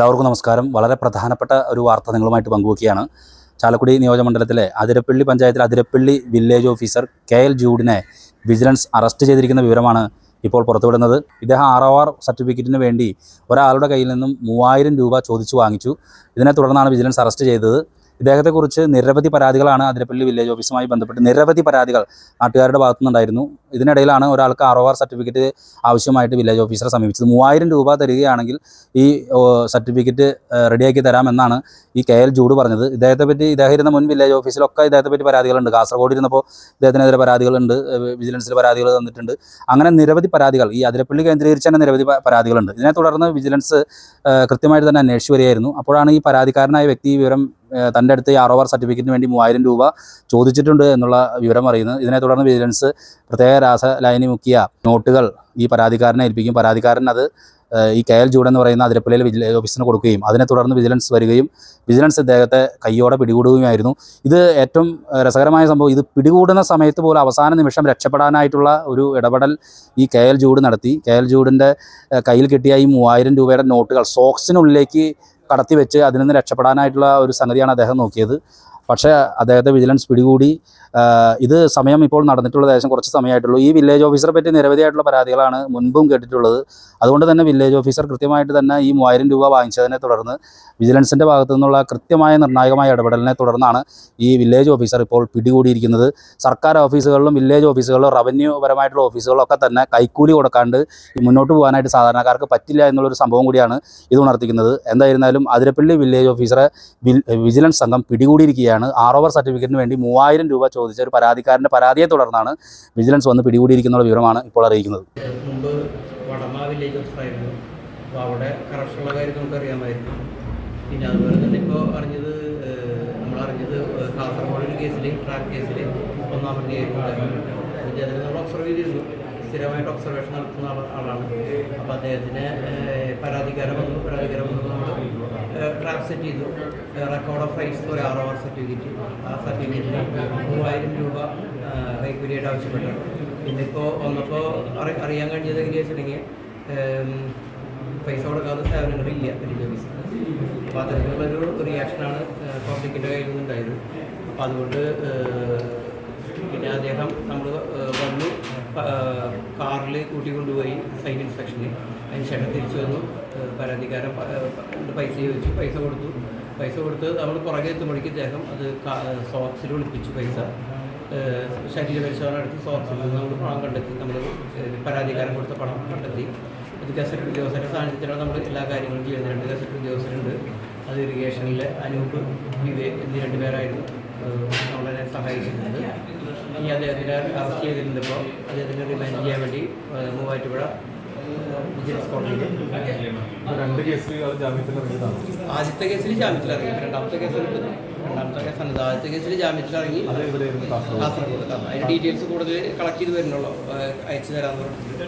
എല്ലാവർക്കും നമസ്കാരം. വളരെ പ്രധാനപ്പെട്ട ഒരു വാർത്ത നിങ്ങളുമായിട്ട് പങ്കുവയ്ക്കുകയാണ് ചാലക്കുടി നിയോജകമണ്ഡലത്തിലെ അതിരപ്പള്ളി പഞ്ചായത്തിലെ Athirappilly village officer K L ജൂഡിനെ vigilance arrest ചെയ്തിരിക്കുന്ന വിവരമാണ് ഇപ്പോൾ പുറത്തുവിടുന്നത്. ഇദ്ദേഹം ആർ ഒ ആർ സർട്ടിഫിക്കറ്റിന് വേണ്ടി ഒരാളുടെ കയ്യിൽ നിന്നും മൂവായിരം രൂപ ചോദിച്ചു വാങ്ങിച്ചു. ഇതിനെ തുടർന്നാണ് വിജിലൻസ് അറസ്റ്റ് ചെയ്തത്. ഇദ്ദേഹത്തെക്കുറിച്ച് നിരവധി പരാതികളാണ് അതിരപ്പള്ളി വില്ലേജ് ഓഫീസുമായി ബന്ധപ്പെട്ട് നിരവധി പരാതികൾ നാട്ടുകാരുടെ ഭാഗത്തുനിന്നുണ്ടായിരുന്നു ഇതിനിടയിലാണ് ഒരാൾക്ക് ആർ സർട്ടിഫിക്കറ്റ് ആവശ്യമായിട്ട് വില്ലേജ് ഓഫീസറെ സമീപിച്ചത്. മൂവായിരം രൂപ തരികയാണെങ്കിൽ ഈ സർട്ടിഫിക്കറ്റ് റെഡിയാക്കി തരാമെന്നാണ് ഈ കെ എൽ ജൂഡ് പറഞ്ഞത്. ഇദ്ദേഹത്തെ പറ്റി ഇദ്ദേഹം ഇരുന്ന മുൻ വില്ലേജ് ഓഫീസിലൊക്കെ ഇദ്ദേഹത്തെ പറ്റി പരാതികളുണ്ട്. കാസർഗോഡ് ഇരുന്നപ്പോൾ ഇദ്ദേഹത്തിനെതിരെ പരാതികളുണ്ട്. വിജിലൻസിൽ പരാതികൾ തന്നിട്ടുണ്ട്. അങ്ങനെ നിരവധി പരാതികൾ ഈ അതിരപ്പള്ളി കേന്ദ്രീകരിച്ച് തന്നെ നിരവധി പരാതികളുണ്ട്. ഇതിനെ തുടർന്ന് വിജിലൻസ് കൃത്യമായിട്ട് തന്നെ അന്വേഷിച്ചു വരികയായിരുന്നു. അപ്പോഴാണ് ഈ പരാതിക്കാരനായ വ്യക്തി വിവരം തന്റെ അടുത്ത് ഈ ആർ ഒ സർട്ടിഫിക്കറ്റിന് വേണ്ടി മൂവായിരം രൂപ ചോദിച്ചിട്ടുണ്ട് എന്നുള്ള വിവരം അറിയുന്നത് ഇതിനെ തുടർന്ന് വിജിലൻസ് പ്രത്യേക രാസലായനി മുക്കിയ നോട്ടുകൾ ഈ പരാതിക്കാരനെ ഏൽപ്പിക്കും. പരാതിക്കാരൻ അത് ഈ കെ എൽ ജൂഡ് എന്ന് പറയുന്ന അതിരപ്പള്ളിയിലെ വിജിലൻസ് ഓഫീസിന് കൊടുക്കുകയും അതിനെ തുടർന്ന് വിജിലൻസ് വരികയും വിജിലൻസ് ഇദ്ദേഹത്തെ കയ്യോടെ പിടികൂടുകയുമായിരുന്നു. ഇത് ഏറ്റവും രസകരമായ സംഭവം ഇത് പിടികൂടുന്ന സമയത്ത് പോലും അവസാന നിമിഷം രക്ഷപ്പെടാനായിട്ടുള്ള ഒരു ഇടപെടൽ ഈ കെ എൽ ജൂഡ് നടത്തി. കെ എൽ ജൂഡിന്റെ കയ്യിൽ കിട്ടിയ ഈ മൂവായിരം രൂപയുടെ നോട്ടുകൾ സോക്സിനുള്ളിലേക്ക് കടത്തി വെച്ച് അതിൽ നിന്ന് രക്ഷപ്പെടാനായിട്ടുള്ള ഒരു സംഗതിയാണ് അദ്ദേഹം നോക്കിയത്. പക്ഷേ അദ്ദേഹത്തെ വിജിലൻസ് പിടികൂടി ഇത് സമയം ഇപ്പോൾ നടന്നിട്ടുള്ളത് ഏകദേശം കുറച്ച് സമയമായിട്ടുള്ളൂ. ഈ വില്ലേജ് ഓഫീസറെ പറ്റി നിരവധിയായിട്ടുള്ള പരാതികളാണ് മുൻപും കേട്ടിട്ടുള്ളത്. അതുകൊണ്ട് തന്നെ വില്ലേജ് ഓഫീസർ കൃത്യമായിട്ട് തന്നെ ഈ മൂവായിരം രൂപ വാങ്ങിച്ചതിനെ തുടർന്ന് വിജിലൻസിന്റെ ഭാഗത്തു നിന്നുള്ള കൃത്യമായ നിർണായകമായ ഇടപെടലിനെ തുടർന്നാണ് ഈ വില്ലേജ് ഓഫീസർ ഇപ്പോൾ പിടികൂടിയിരിക്കുന്നത്. സർക്കാർ ഓഫീസുകളിലും വില്ലേജ് ഓഫീസുകളിലും റവന്യൂ പരമായിട്ടുള്ള ഓഫീസുകളിലൊക്കെ തന്നെ കൈക്കൂലി കൊടുക്കാണ്ട് മുന്നോട്ട് പോകാനായിട്ട് സാധാരണക്കാർക്ക് പറ്റില്ല എന്നുള്ളൊരു സംഭവം കൂടിയാണ് ഇത് ഉണർത്തിക്കുന്നത്. എന്തായിരുന്നാലും അതിരപ്പള്ളി വില്ലേജ് ഓഫീസറെ വിജിലൻസ് സംഘം പിടികൂടിയിരിക്കുകയാണ്. ആർ ഓവർ സർട്ടിഫിക്കറ്റിന് വേണ്ടി മൂവായിരം രൂപ ചോദിച്ച ഒരു പരാതിക്കാരന്റെ പരാതിയെ തുടർന്നാണ് വിജിലൻസ് വന്ന് പിടികൂടിയിരിക്കുന്ന വിവരമാണ് ഇപ്പോൾ അറിയിക്കുന്നത്. അവിടെ കാര്യം നമുക്കറിയാമായിരുന്നു. അറിഞ്ഞത് കേസിൽ കേസിൽ ഒബ്സർവ് ചെയ്തിരുന്നു. സ്ഥിരമായിട്ട് ഒബ്സർവേഷൻ നടത്തുന്ന ആളാണ്. അപ്പോൾ അദ്ദേഹത്തിന് പരാതിക്കാരം വന്നു. പരാതിക്കാരൻ വന്നു നമ്മൾ സെറ്റ് ചെയ്തു. റെക്കോർഡ് ഓഫ് റൈറ്റ്സ് ഒരു ആറ് അവർ സർട്ടിഫിക്കറ്റ് ആ സർട്ടിഫിക്കറ്റിന് മൂവായിരം രൂപ ഏഹ്, കൈക്കൂലിയായിട്ട് ആവശ്യപ്പെട്ടു. പിന്നെ ഇപ്പോൾ വന്നപ്പോൾ അറി അറിയാൻ കഴിഞ്ഞത് എങ്ങനെയാ വെച്ചിട്ടുണ്ടെങ്കിൽ പൈസ കൊടുക്കാതെ സേവനങ്ങളില്ല വില്ലേജ് ഓഫീസിൽ അപ്പോൾ അത്തരത്തിലുള്ളൊരു റിയാക്ഷനാണ് പബ്ലിക്കിന്റെ കയ്യിൽ നിന്നുണ്ടായത്. അപ്പോൾ അതുകൊണ്ട് പിന്നെ അദ്ദേഹം നമ്മൾ വന്നു. കാറിൽ കൂട്ടിക്കൊണ്ടുപോയി സൈറ്റ് ഇൻസ്പെക്ഷന്. അതിന് ശേഷം തിരിച്ചു വന്നു. പരാതിക്കാരൻ പൈസ ചോദിച്ചു. പൈസ കൊടുത്തു. പൈസ കൊടുത്ത് നമ്മൾ പുറകെ എത്തുമ്പോഴേക്ക് ഇദ്ദേഹം അത് സോക്സിൽ ഒളിപ്പിച്ചു പൈസ. ശരീര പരിശോധന നടത്തി സോക്സിൽ നിന്ന് നമ്മൾ പണം കണ്ടെത്തി. നമ്മൾ പരാതിക്കാരൻ കൊടുത്ത പണം കണ്ടെത്തി. ഇത് ഗസറ്റ് ഉദ്യോഗസ്ഥരുടെ സാന്നിധ്യത്തിലാണ് നമ്മൾ എല്ലാ കാര്യങ്ങളും ചെയ്യുന്നത്. രണ്ട് ഗസറ്റ് ഉദ്യോഗസ്ഥരുണ്ട്. അത് ഇറിഗേഷനിലെ അനൂപ് വിവേക് എന്നീ രണ്ടുപേരായിരുന്നു നമ്മളെ സഹായിച്ചിരുന്നത്. ഇനി അദ്ദേഹത്തിനെ അറസ്റ്റ് ചെയ്തിരുന്നപ്പോൾ അദ്ദേഹത്തിനെ റിമാൻഡ് ചെയ്യാൻ വേണ്ടി മൂവാറ്റുപുഴ വിജിലൻസ് കോടതിയിൽ. രണ്ട് കേസിൽ ഇയാൾ ജാമ്യത്തിൽ ആദ്യത്തെ കേസിൽ ജാമ്യത്തിൽ ഇറങ്ങി. രണ്ടാമത്തെ കേസിൽ രണ്ടാമത്തെ കേസ്. ആദ്യത്തെ കേസിൽ ജാമ്യത്തിൽ ഇറങ്ങി. കാസർഗോഡ്. കാസർഗോഡ്. അതിന് ഡീറ്റെയിൽസ് കൂടുതൽ കളക്ട് ചെയ്ത് വരുന്നുള്ളൂ അയച്ചു തരാമെന്ന് പറഞ്ഞിട്ടുണ്ട്.